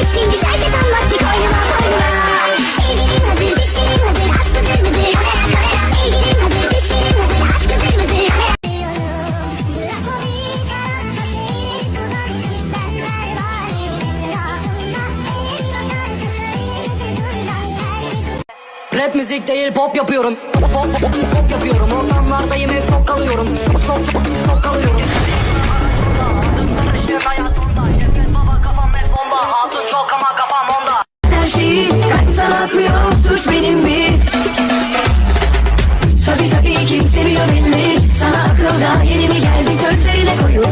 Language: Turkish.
gitsin hazır düşlerim hazır aşk hazır mızır Kamera kamera sevgilim hazır düşlerim hazır aşk mızır Kamera. Rap müzik değil pop yapıyorum. Pop, pop, pop, pop yapıyorum. Ortamlardayım çok çok kalıyorum suç benim mi? Tabi tabi kim seviyor belli Sana akılda yeni mi geldi sözlerine koyu